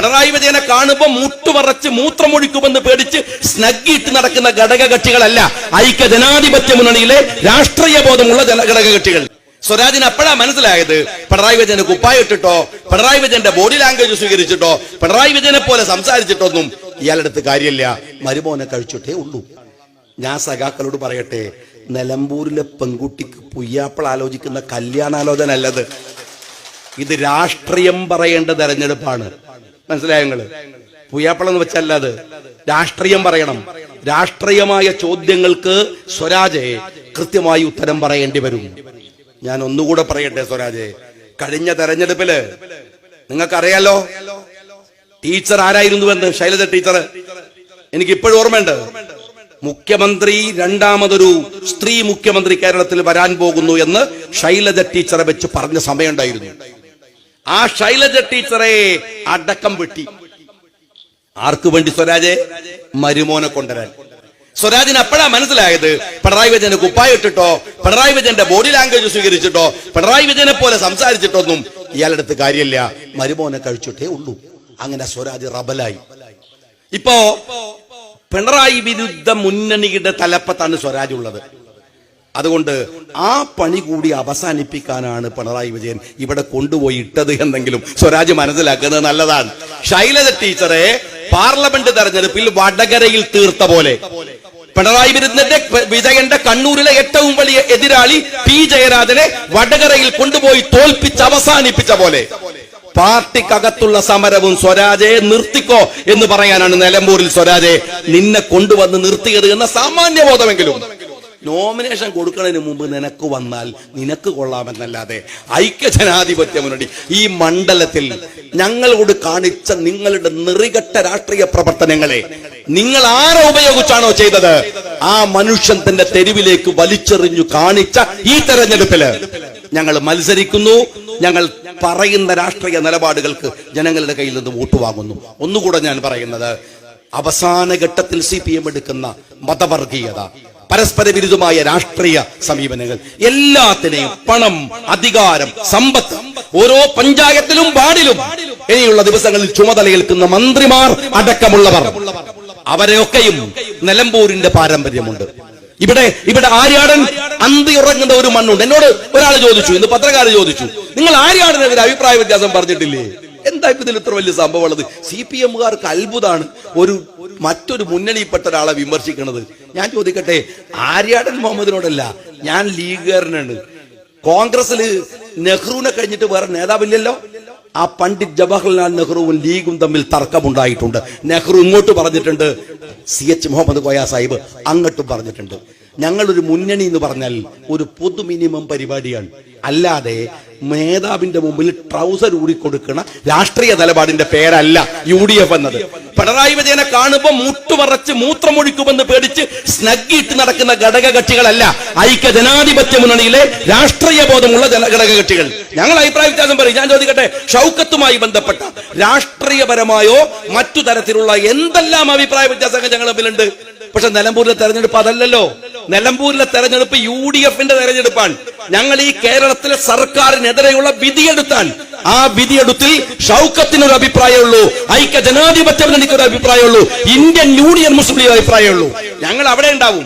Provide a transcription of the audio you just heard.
പിണറായി വിജയനെ കാണുമ്പോൾ മുട്ടുമറച്ച് മൂത്രമൊഴിക്കുമെന്ന് പേടിച്ച് സ്നഗ്ഗിയിട്ട് നടക്കുന്ന ഘടകകക്ഷികളല്ല ഐക്യ ജനാധിപത്യ മുന്നണിയിലെ രാഷ്ട്രീയ ബോധമുള്ള ഘടക ഘടകകക്ഷികൾ. സ്വരാജിന് അപ്പോഴാ മനസ്സിലായത് പിണറായി വിജയന് കുപ്പായിട്ടിട്ടോ പിണറായി വിജയന്റെ ബോഡി ലാംഗ്വേജ് സ്വീകരിച്ചിട്ടോ പിണറായി വിജയനെ പോലെ സംസാരിച്ചിട്ടൊന്നും ഇയാളെടുത്ത് കാര്യമില്ല. മരുമോനെ കഴിച്ചിട്ടേ ഉള്ളൂ. ഞാൻ സഖാക്കളോട് പറയട്ടെ നിലമ്പൂരിലെ പെൺകുട്ടിക്ക് പുയ്യാപ്പിൾ ആലോചിക്കുന്ന കല്യാണാലോചന അല്ലത്. ഇത് രാഷ്ട്രീയം പറയേണ്ട തെരഞ്ഞെടുപ്പാണ്. മനസ്സിലായ നിങ്ങൾ എന്ന് വെച്ചല്ല അത്. രാഷ്ട്രീയം പറയണം. രാഷ്ട്രീയമായ ചോദ്യങ്ങൾക്ക് സ്വരാജെ കൃത്യമായി ഉത്തരം പറയേണ്ടി വരും. ഞാൻ ഒന്നുകൂടെ പറയട്ടെ സ്വരാജെ. കഴിഞ്ഞ തെരഞ്ഞെടുപ്പിൽ നിങ്ങൾക്കറിയാലോ? ടീച്ചർ ആരായിരുന്നു ആരായിരുന്നുവെന്ന് ശൈലജ ടീച്ചർ. എനിക്ക് ഇപ്പോഴും ഓർമ്മയുണ്ട്. മുഖ്യമന്ത്രി രണ്ടാമതൊരു സ്ത്രീ മുഖ്യമന്ത്രി കേരളത്തിൽ വരാൻ പോകുന്നു എന്ന് ശൈലജ ടീച്ചറെ വെച്ച് പറഞ്ഞ സമയമുണ്ടായിരുന്നു. ആ ശൈലജ ടീച്ചറെ അടക്കം വെട്ടി. ആർക്കു വേണ്ടി സ്വരാജെ? മരുമോനെ കൊണ്ടുവരാൻ. സ്വരാജിന് അപ്പോഴാ മനസ്സിലായത് പിണറായി വിജയന് കുപ്പായിട്ടിട്ടോ പിണറായി വിജയന്റെ ബോഡി ലാംഗ്വേജ് സ്വീകരിച്ചിട്ടോ പിണറായി വിജയനെ പോലെ സംസാരിച്ചിട്ടൊന്നും ഇയാളെടുത്ത് കാര്യമില്ല. മരുമോനെ കഴിച്ചിട്ടേ ഉള്ളൂ. അങ്ങനെ സ്വരാജ് റബലായി. ഇപ്പോ പിണറായി വിരുദ്ധ മുന്നണിയുടെ തലപ്പത്താണ് സ്വരാജ് ഉള്ളത്. അതുകൊണ്ട് ആ പണി കൂടി അവസാനിപ്പിക്കാനാണ് പിണറായി വിജയൻ ഇവിടെ കൊണ്ടുപോയി ഇട്ടത് എന്നെങ്കിലും സ്വരാജ് മനസ്സിലാക്കുന്നത് നല്ലതാണ്. ശൈലജ ടീച്ചറെ പാർലമെന്റ് തെരഞ്ഞെടുപ്പിൽ വടകരയിൽ തീർത്ത പോലെ. പിണറായി വിരുദ്ധന്റെ വിജയന്റെ കണ്ണൂരിലെ ഏറ്റവും വലിയ എതിരാളി പി ജയരാജനെ വടകരയിൽ കൊണ്ടുപോയി തോൽപ്പിച്ച് അവസാനിപ്പിച്ച പോലെ. പാർട്ടിക്കകത്തുള്ള സമരവും സ്വരാജയെ നിർത്തിക്കോ എന്ന് പറയാനാണ് നിലമ്പൂരിൽ സ്വരാജെ. നിന്നെ കൊണ്ടുവന്ന് നിർത്തിയത് എന്ന സാമാന്യ ബോധമെങ്കിലും. നോമിനേഷൻ കൊടുക്കുന്നതിന് മുമ്പ് നിനക്ക് വന്നാൽ നിനക്ക് കൊള്ളാമെന്നല്ലാതെ ഐക്യജനാധിപത്യ മുന്നണി ഈ മണ്ഡലത്തിൽ ഞങ്ങളോട് കാണിച്ച നിങ്ങളുടെ നിറികെട്ട രാഷ്ട്രീയ പ്രവർത്തനങ്ങളെ നിങ്ങൾ ആരെ ഉപയോഗിച്ചാണോ ചെയ്തത്? ആ മനുഷ്യൻ തന്റെ തെരുവിലേക്ക് വലിച്ചെറിഞ്ഞു കാണിച്ച ഈ തെരഞ്ഞെടുപ്പിൽ ഞങ്ങൾ മത്സരിക്കുന്നു. ഞങ്ങൾ പറയുന്ന രാഷ്ട്രീയ നിലപാടുകൾക്ക് ജനങ്ങളുടെ കയ്യിൽ നിന്ന് വോട്ട് വാങ്ങുന്നു. ഒന്നുകൂടെ ഞാൻ പറയുന്നത് അവസാന ഘട്ടത്തിൽ സി പി എം എടുക്കുന്ന മതവർഗീയത. പരസ്പര വിരുദ്ധമായ രാഷ്ട്രീയ സമീപനങ്ങൾ. എല്ലാത്തിനെയും പണം അധികാരം സമ്പത്ത് ഓരോ പഞ്ചായത്തിലും വാർഡിലും. ഇനിയുള്ള ദിവസങ്ങളിൽ ചുമതലയേൽക്കുന്ന മന്ത്രിമാർ അടക്കമുള്ളവർ. അവരെയൊക്കെയും നിലമ്പൂരിന്റെ പാരമ്പര്യമുണ്ട്. ഇവിടെ ഇവിടെ ആര്യാടൻ അന്തി ഉറങ്ങുന്ന ഒരു മണ്ണുണ്ട്. എന്നോട് ഒരാൾ ചോദിച്ചു ഇന്ന് പത്രക്കാരൻ ചോദിച്ചു നിങ്ങൾ ആര്യാടനെതിരെ അഭിപ്രായ വ്യത്യാസം പറഞ്ഞിട്ടില്ലേ? എന്താ ഇപ്പൊ ഇതിൽ ഇത്ര വലിയ സംഭവം ഉള്ളത് സി പി എമ്മുകാർക്ക് അത്ഭുതമാണ് ഒരു മറ്റൊരു മുന്നണിയിൽപ്പെട്ട ഒരാളെ വിമർശിക്കുന്നത് ഞാൻ ചോദിക്കട്ടെ ആര്യാടൻ മുഹമ്മദിനോടല്ല ഞാൻ ലീഗുകാരനാണ്. കോൺഗ്രസിൽ നെഹ്റുവിനെ കഴിഞ്ഞിട്ട് വേറെ നേതാവില്ലല്ലോ? ആ പണ്ഡിറ്റ് ജവഹർലാൽ നെഹ്റുവും ലീഗും തമ്മിൽ തർക്കമുണ്ടായിട്ടുണ്ട്. നെഹ്റു ഇങ്ങോട്ട് പറഞ്ഞിട്ടുണ്ട് സി എച്ച് മുഹമ്മദ് കോയ സാഹിബ് അങ്ങോട്ടും പറഞ്ഞിട്ടുണ്ട്. ഞങ്ങളൊരു മുന്നണി എന്ന് പറഞ്ഞാൽ ഒരു പൊതു മിനിമം പരിപാടിയാണ്. അല്ലാതെ മേധാവിന്റെ മുമ്പിൽ ട്രൗസർ ഊടിക്കൊടുക്കുന്ന രാഷ്ട്രീയ നിലപാടിന്റെ പേരല്ല യു ഡി എഫ് എന്നത്. പിണറായി വിജയനെ കാണുമ്പോൾ മുട്ടുമറച്ച് മൂത്രമൊഴിക്കുമെന്ന് പേടിച്ച് സ്നഗ്ഗിയിട്ട് നടക്കുന്ന ഘടക കക്ഷികളല്ല ഐക്യ ജനാധിപത്യ മുന്നണിയിലെ രാഷ്ട്രീയ ബോധമുള്ള ജന ഘടകകക്ഷികൾ. ഞങ്ങൾ അഭിപ്രായ വ്യത്യാസം പറയും. ഞാൻ ചോദിക്കട്ടെ ഷൗക്കത്തുമായി ബന്ധപ്പെട്ട രാഷ്ട്രീയപരമായോ മറ്റു തരത്തിലുള്ള എന്തെല്ലാം അഭിപ്രായ വ്യത്യാസങ്ങൾ ഞങ്ങൾ തമ്മിലുണ്ട്? പക്ഷെ നിലമ്പൂരിലെ തെരഞ്ഞെടുപ്പ് അതല്ലല്ലോ. നിലമ്പൂരിലെ തെരഞ്ഞെടുപ്പ് യു ഡി എഫിന്റെ തെരഞ്ഞെടുപ്പാണ്. ഞങ്ങൾ ഈ കേരളത്തിലെ സർക്കാരിനെതിരെയുള്ള വിധിയെടുത്താൽ ആ വിധിയെടുത്തിൽ ഷൗക്കത്തിനൊരു അഭിപ്രായമുള്ളൂ. ഐക്യ ജനാധിപത്യ മുന്നണിക്ക് ഒരു അഭിപ്രായമുള്ളൂ. ഇന്ത്യൻ യൂണിയൻ മുസ്ലിം അഭിപ്രായമുള്ളൂ. ഞങ്ങൾ അവിടെ ഉണ്ടാവും.